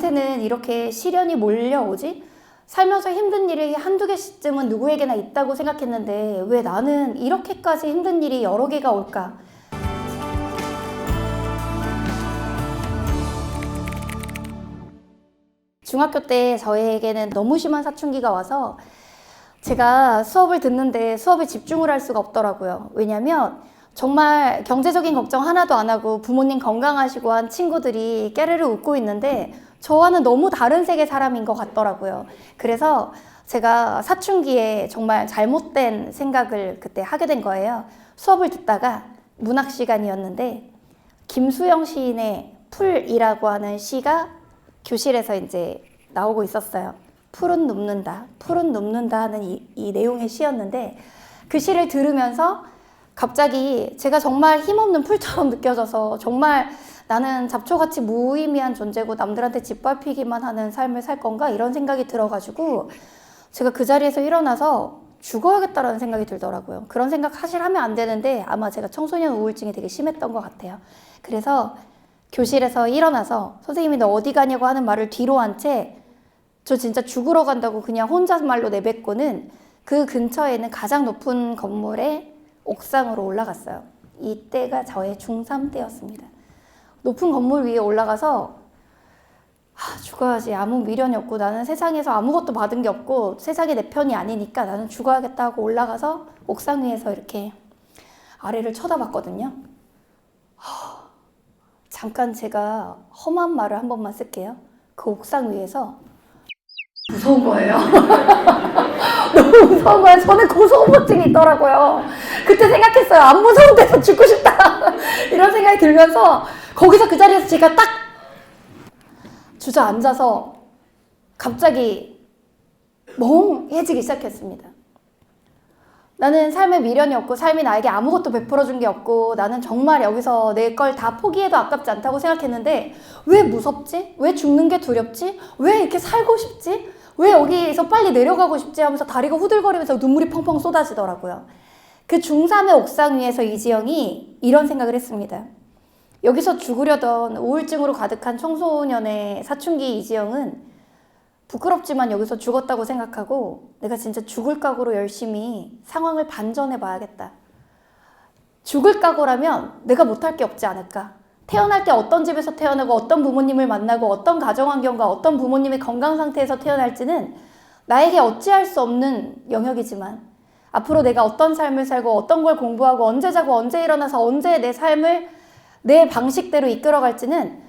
나한테는 이렇게 시련이 몰려오지? 살면서 힘든 일이 한두 개씩쯤은 누구에게나 있다고 생각했는데 왜 나는 이렇게까지 힘든 일이 여러 개가 올까? 중학교 때 저에게는 너무 심한 사춘기가 와서 제가 수업을 듣는데 수업에 집중을 할 수가 없더라고요. 왜냐면 정말 경제적인 걱정 하나도 안 하고 부모님 건강하시고 한 친구들이 깨르르 웃고 있는데 저와는 너무 다른 세계 사람인 것 같더라고요. 그래서 제가 사춘기에 정말 잘못된 생각을 그때 하게 된 거예요. 수업을 듣다가 문학 시간이었는데 김수영 시인의 풀이라고 하는 시가 교실에서 이제 나오고 있었어요. 풀은 눕는다, 풀은 눕는다 하는 이, 이 내용의 시였는데 그 시를 들으면서 갑자기 제가 정말 힘없는 풀처럼 느껴져서 정말 나는 잡초같이 무의미한 존재고 남들한테 짓밟히기만 하는 삶을 살 건가 이런 생각이 들어가지고 제가 그 자리에서 일어나서 죽어야겠다라는 생각이 들더라고요. 그런 생각 사실 하면 안 되는데 아마 제가 청소년 우울증이 되게 심했던 것 같아요. 그래서 교실에서 일어나서 선생님이 너 어디 가냐고 하는 말을 뒤로 한 채 저 진짜 죽으러 간다고 그냥 혼잣말로 내뱉고는 그 근처에 는 가장 높은 건물의 옥상으로 올라갔어요. 이때가 저의 중3 때였습니다. 높은 건물 위에 올라가서 아, 죽어야지 아무 미련이 없고 나는 세상에서 아무것도 받은 게 없고 세상이 내 편이 아니니까 나는 죽어야겠다 하고 올라가서 옥상 위에서 이렇게 아래를 쳐다봤거든요. 하, 잠깐 제가 험한 말을 한 번만 쓸게요. 그 옥상 위에서 무서운 거예요. 너무 무서운 거예요. 저는 고소공포증이 있더라고요. 그때 생각했어요. 안 무서운 데서 죽고 싶다. 이런 생각이 들면서 거기서 그 자리에서 제가 딱 주저앉아서 갑자기 멍해지기 시작했습니다. 나는 삶에 미련이 없고 삶이 나에게 아무것도 베풀어 준 게 없고 나는 정말 여기서 내 걸 다 포기해도 아깝지 않다고 생각했는데 왜 무섭지? 왜 죽는 게 두렵지? 왜 이렇게 살고 싶지? 왜 여기서 빨리 내려가고 싶지 하면서 다리가 후들거리면서 눈물이 펑펑 쏟아지더라고요. 그 중3의 옥상 위에서 이지영이 이런 생각을 했습니다. 여기서 죽으려던 우울증으로 가득한 청소년의 사춘기 이지영은 부끄럽지만 여기서 죽었다고 생각하고 내가 진짜 죽을 각오로 열심히 상황을 반전해 봐야겠다. 죽을 각오라면 내가 못할 게 없지 않을까. 태어날 때 어떤 집에서 태어나고 어떤 부모님을 만나고 어떤 가정 환경과 어떤 부모님의 건강 상태에서 태어날지는 나에게 어찌할 수 없는 영역이지만 앞으로 내가 어떤 삶을 살고 어떤 걸 공부하고 언제 자고 언제 일어나서 언제 내 삶을 내 방식대로 이끌어갈지는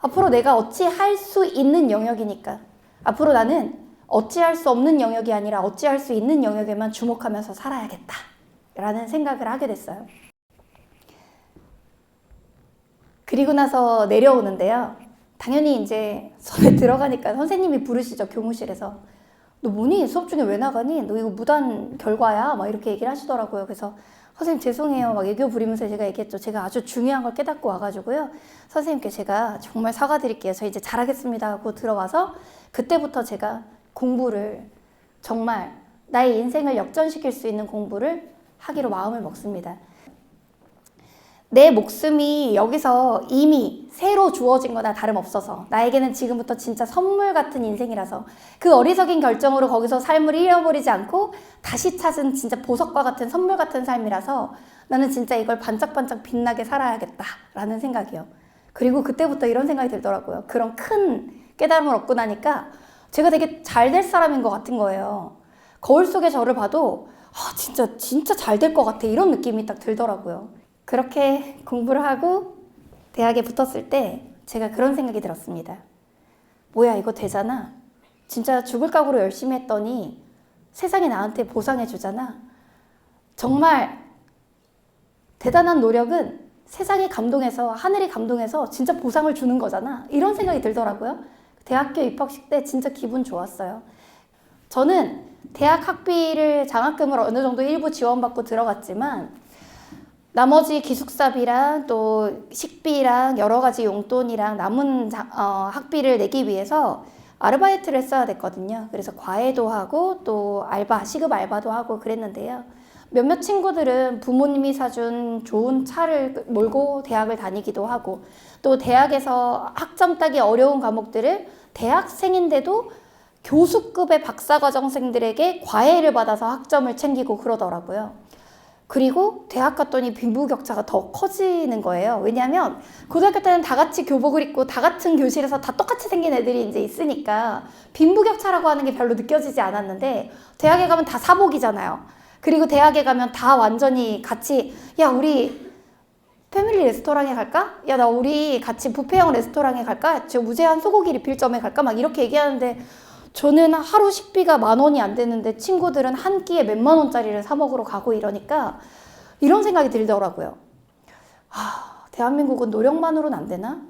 앞으로 내가 어찌 할 수 있는 영역이니까 앞으로 나는 어찌할 수 없는 영역이 아니라 어찌할 수 있는 영역에만 주목하면서 살아야겠다 라는 생각을 하게 됐어요. 그리고 나서 내려오는데요. 당연히 이제 수업에 들어가니까 선생님이 부르시죠, 교무실에서. 너 뭐니? 수업 중에 왜 나가니? 너 이거 무단 결과야? 막 이렇게 얘기를 하시더라고요. 그래서 선생님 죄송해요. 막 애교 부리면서 제가 얘기했죠. 제가 아주 중요한 걸 깨닫고 와가지고요. 선생님께 제가 정말 사과드릴게요. 저 이제 잘하겠습니다 하고 들어와서 그때부터 제가 공부를 정말 나의 인생을 역전시킬 수 있는 공부를 하기로 마음을 먹습니다. 내 목숨이 여기서 이미 새로 주어진 거나 다름없어서 나에게는 지금부터 진짜 선물 같은 인생이라서 그 어리석인 결정으로 거기서 삶을 잃어버리지 않고 다시 찾은 진짜 보석과 같은 선물 같은 삶이라서 나는 진짜 이걸 반짝반짝 빛나게 살아야겠다라는 생각이요. 그리고 그때부터 이런 생각이 들더라고요. 그런 큰 깨달음을 얻고 나니까 제가 되게 잘 될 사람인 것 같은 거예요. 거울 속의 저를 봐도 아, 진짜 진짜 잘 될 것 같아 이런 느낌이 딱 들더라고요. 그렇게 공부를 하고 대학에 붙었을 때 제가 그런 생각이 들었습니다. 뭐야 이거 되잖아. 진짜 죽을 각오로 열심히 했더니 세상이 나한테 보상해 주잖아. 정말 대단한 노력은 세상이 감동해서 하늘이 감동해서 진짜 보상을 주는 거잖아. 이런 생각이 들더라고요. 대학교 입학식 때 진짜 기분 좋았어요. 저는 대학 학비를 장학금을 어느 정도 일부 지원받고 들어갔지만 나머지 기숙사비랑 또 식비랑 여러 가지 용돈이랑 남은 자, 어, 학비를 내기 위해서 아르바이트를 했어야 됐거든요. 그래서 과외도 하고 또 알바, 시급 알바도 하고 그랬는데요. 몇몇 친구들은 부모님이 사준 좋은 차를 몰고 대학을 다니기도 하고 또 대학에서 학점 따기 어려운 과목들을 대학생인데도 교수급의 박사과정생들에게 과외를 받아서 학점을 챙기고 그러더라고요. 그리고 대학 갔더니 빈부격차가 더 커지는 거예요. 왜냐하면 고등학교 때는 다 같이 교복을 입고 다 같은 교실에서 다 똑같이 생긴 애들이 이제 있으니까 빈부격차라고 하는 게 별로 느껴지지 않았는데 대학에 가면 다 사복이잖아요. 그리고 대학에 가면 다 완전히 같이 야 우리 패밀리 레스토랑에 갈까? 야 나 우리 같이 부페형 레스토랑에 갈까? 저 무제한 소고기 리필점에 갈까? 막 이렇게 얘기하는데 저는 하루 식비가 만 원이 안 되는데 친구들은 한 끼에 몇만 원짜리를 사 먹으러 가고 이러니까 이런 생각이 들더라고요. 아, 대한민국은 노력만으로는 안 되나?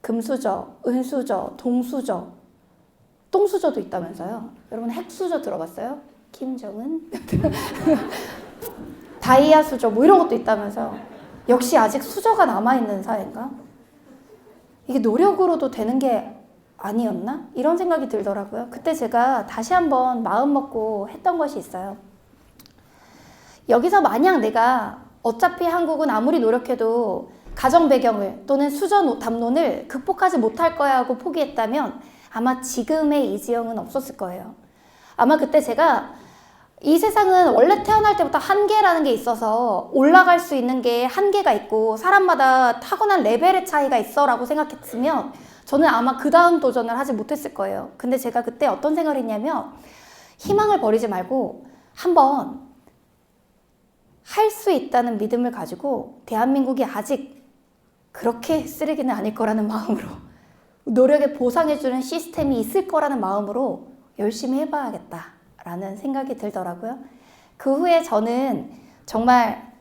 금수저, 은수저, 동수저, 똥수저도 있다면서요. 여러분 핵수저 들어봤어요? 김정은? 다이아 수저 뭐 이런 것도 있다면서요. 역시 아직 수저가 남아있는 사회인가? 이게 노력으로도 되는 게 아니었나? 이런 생각이 들더라고요. 그때 제가 다시 한번 마음 먹고 했던 것이 있어요. 여기서 만약 내가 어차피 한국은 아무리 노력해도 가정 배경을 또는 수저 담론을 극복하지 못할 거야 하고 포기했다면 아마 지금의 이지영은 없었을 거예요. 아마 그때 제가 이 세상은 원래 태어날 때부터 한계라는 게 있어서 올라갈 수 있는 게 한계가 있고 사람마다 타고난 레벨의 차이가 있어라고 생각했으면 저는 아마 그 다음 도전을 하지 못했을 거예요. 근데 제가 그때 어떤 생각을 했냐면 희망을 버리지 말고 한번 할 수 있다는 믿음을 가지고 대한민국이 아직 그렇게 쓰레기는 아닐 거라는 마음으로 노력에 보상해주는 시스템이 있을 거라는 마음으로 열심히 해봐야겠다라는 생각이 들더라고요. 그 후에 저는 정말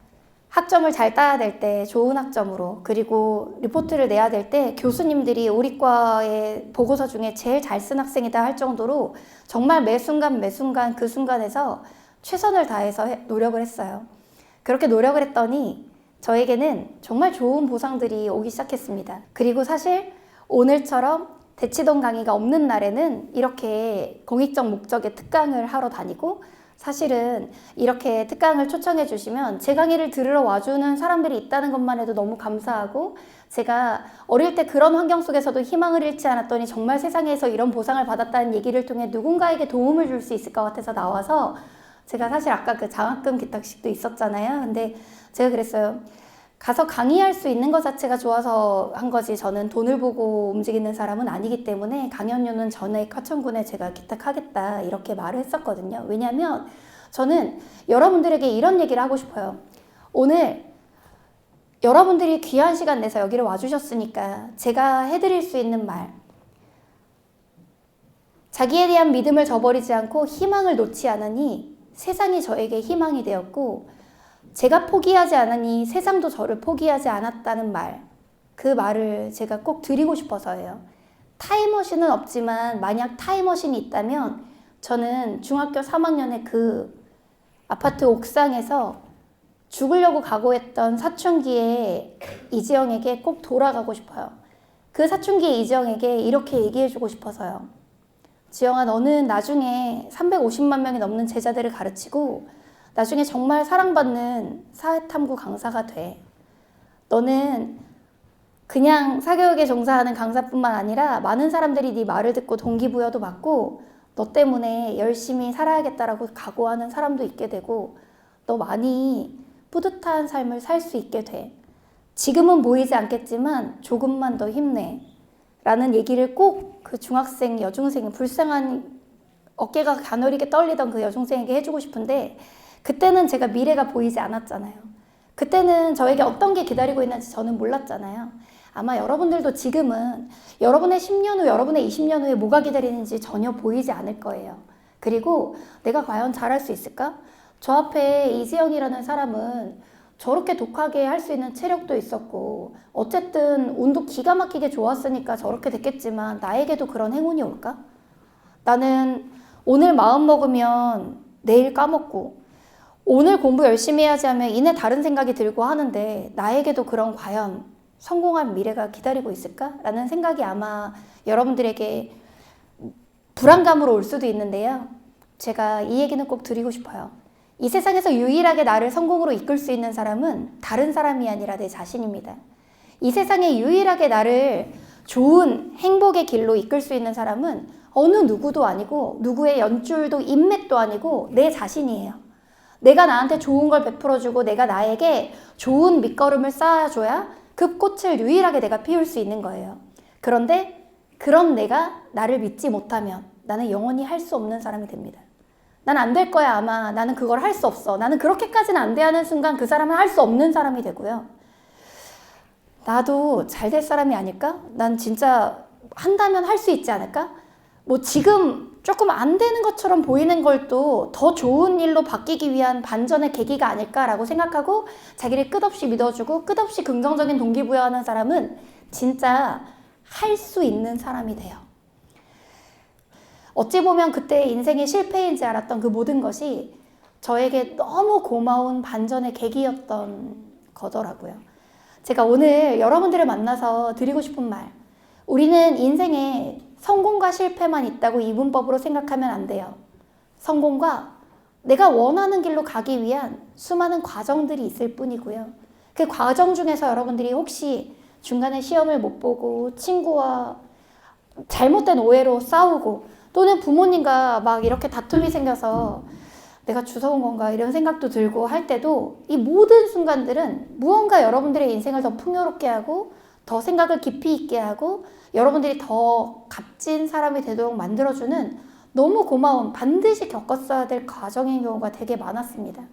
학점을 잘 따야 될 때 좋은 학점으로 그리고 리포트를 내야 될 때 교수님들이 우리 과의 보고서 중에 제일 잘 쓴 학생이다 할 정도로 정말 매 순간 매 순간 그 순간에서 최선을 다해서 해- 노력을 했어요. 그렇게 노력을 했더니 저에게는 정말 좋은 보상들이 오기 시작했습니다. 그리고 사실 오늘처럼 대치동 강의가 없는 날에는 이렇게 공익적 목적의 특강을 하러 다니고 사실은 이렇게 특강을 초청해 주시면 제 강의를 들으러 와주는 사람들이 있다는 것만 해도 너무 감사하고 제가 어릴 때 그런 환경 속에서도 희망을 잃지 않았더니 정말 세상에서 이런 보상을 받았다는 얘기를 통해 누군가에게 도움을 줄 수 있을 것 같아서 나와서 제가 사실 아까 그 장학금 기탁식도 있었잖아요. 근데 제가 그랬어요. 가서 강의할 수 있는 것 자체가 좋아서 한 거지 저는 돈을 보고 움직이는 사람은 아니기 때문에 강연료는 전에 화천군에 제가 기탁하겠다 이렇게 말을 했었거든요. 왜냐하면 저는 여러분들에게 이런 얘기를 하고 싶어요. 오늘 여러분들이 귀한 시간 내서 여기를 와주셨으니까 제가 해드릴 수 있는 말 자기에 대한 믿음을 저버리지 않고 희망을 놓지 않으니 세상이 저에게 희망이 되었고 제가 포기하지 않으니 세상도 저를 포기하지 않았다는 말. 그 말을 제가 꼭 드리고 싶어서예요. 타임머신은 없지만 만약 타임머신이 있다면 저는 중학교 3학년에 그 아파트 옥상에서 죽으려고 각오했던 사춘기의 이지영에게 꼭 돌아가고 싶어요. 그 사춘기의 이지영에게 이렇게 얘기해주고 싶어서요. 지영아, 너는 나중에 350만 명이 넘는 제자들을 가르치고 나중에 정말 사랑받는 사회탐구 강사가 돼. 너는 그냥 사교육에 종사하는 강사뿐만 아니라 많은 사람들이 네 말을 듣고 동기부여도 받고 너 때문에 열심히 살아야겠다라고 각오하는 사람도 있게 되고 너 많이 뿌듯한 삶을 살 수 있게 돼. 지금은 보이지 않겠지만 조금만 더 힘내. 라는 얘기를 꼭 그 중학생, 여중생, 불쌍한 어깨가 가늘게 떨리던 그 여중생에게 해주고 싶은데 그때는 제가 미래가 보이지 않았잖아요. 그때는 저에게 어떤 게 기다리고 있는지 저는 몰랐잖아요. 아마 여러분들도 지금은 여러분의 10년 후, 여러분의 20년 후에 뭐가 기다리는지 전혀 보이지 않을 거예요. 그리고 내가 과연 잘할 수 있을까? 저 앞에 이지영이라는 사람은 저렇게 독하게 할 수 있는 체력도 있었고, 어쨌든 운도 기가 막히게 좋았으니까 저렇게 됐겠지만, 나에게도 그런 행운이 올까? 나는 오늘 마음 먹으면 내일 까먹고, 오늘 공부 열심히 해야지 하면 이내 다른 생각이 들고 하는데 나에게도 그런 과연 성공한 미래가 기다리고 있을까? 라는 생각이 아마 여러분들에게 불안감으로 올 수도 있는데요. 제가 이 얘기는 꼭 드리고 싶어요. 이 세상에서 유일하게 나를 성공으로 이끌 수 있는 사람은 다른 사람이 아니라 내 자신입니다. 이 세상에 유일하게 나를 좋은 행복의 길로 이끌 수 있는 사람은 어느 누구도 아니고 누구의 연줄도 인맥도 아니고 내 자신이에요. 내가 나한테 좋은 걸 베풀어주고 내가 나에게 좋은 밑거름을 쌓아줘야 그 꽃을 유일하게 내가 피울 수 있는 거예요. 그런데 그런 내가 나를 믿지 못하면 나는 영원히 할 수 없는 사람이 됩니다. 난 안 될 거야 아마. 나는 그걸 할 수 없어. 나는 그렇게까지는 안 돼 하는 순간 그 사람은 할 수 없는 사람이 되고요. 나도 잘 될 사람이 아닐까? 난 진짜 한다면 할 수 있지 않을까? 뭐 지금 조금 안 되는 것처럼 보이는 걸 또 더 좋은 일로 바뀌기 위한 반전의 계기가 아닐까라고 생각하고 자기를 끝없이 믿어주고 끝없이 긍정적인 동기부여하는 사람은 진짜 할 수 있는 사람이 돼요. 어찌 보면 그때 인생의 실패인지 알았던 그 모든 것이 저에게 너무 고마운 반전의 계기였던 거더라고요. 제가 오늘 여러분들을 만나서 드리고 싶은 말. 우리는 인생에 성공과 실패만 있다고 이분법으로 생각하면 안 돼요. 성공과 내가 원하는 길로 가기 위한 수많은 과정들이 있을 뿐이고요. 그 과정 중에서 여러분들이 혹시 중간에 시험을 못 보고 친구와 잘못된 오해로 싸우고 또는 부모님과 막 이렇게 다툼이 생겨서 내가 주워온 건가 이런 생각도 들고 할 때도 이 모든 순간들은 무언가 여러분들의 인생을 더 풍요롭게 하고 더 생각을 깊이 있게 하고 여러분들이 더 값진 사람이 되도록 만들어주는 너무 고마운 반드시 겪었어야 될 과정인 경우가 되게 많았습니다.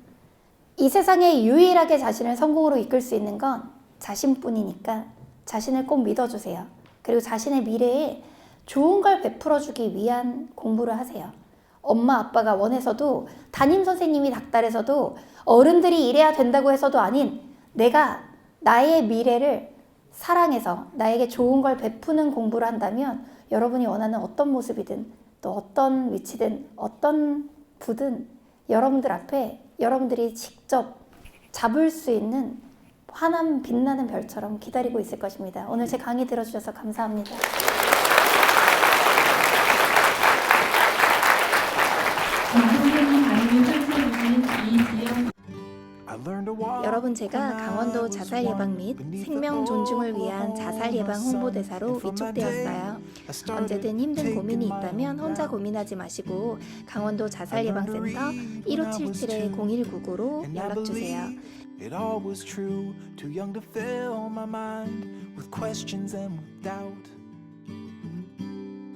이 세상에 유일하게 자신을 성공으로 이끌 수 있는 건 자신뿐이니까 자신을 꼭 믿어주세요. 그리고 자신의 미래에 좋은 걸 베풀어주기 위한 공부를 하세요. 엄마 아빠가 원해서도 담임 선생님이 닥달해서도 어른들이 이래야 된다고 해서도 아닌 내가 나의 미래를 사랑해서 나에게 좋은 걸 베푸는 공부를 한다면 여러분이 원하는 어떤 모습이든 또 어떤 위치든 어떤 부든 여러분들 앞에 여러분들이 직접 잡을 수 있는 환한 빛나는 별처럼 기다리고 있을 것입니다. 오늘 제 강의 들어주셔서 감사합니다. 제가 강원도 자살 예방 및 생명 존중을 위한 자살 예방 홍보대사로 위촉되었어요. 언제든 힘든 고민이 있다면 혼자 고민하지 마시고 강원도 자살 예방센터 1577-0199로 연락 주세요. It all was true, too young to fill my mind with questions and with doubt.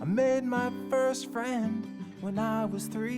I made my first friend when I was three.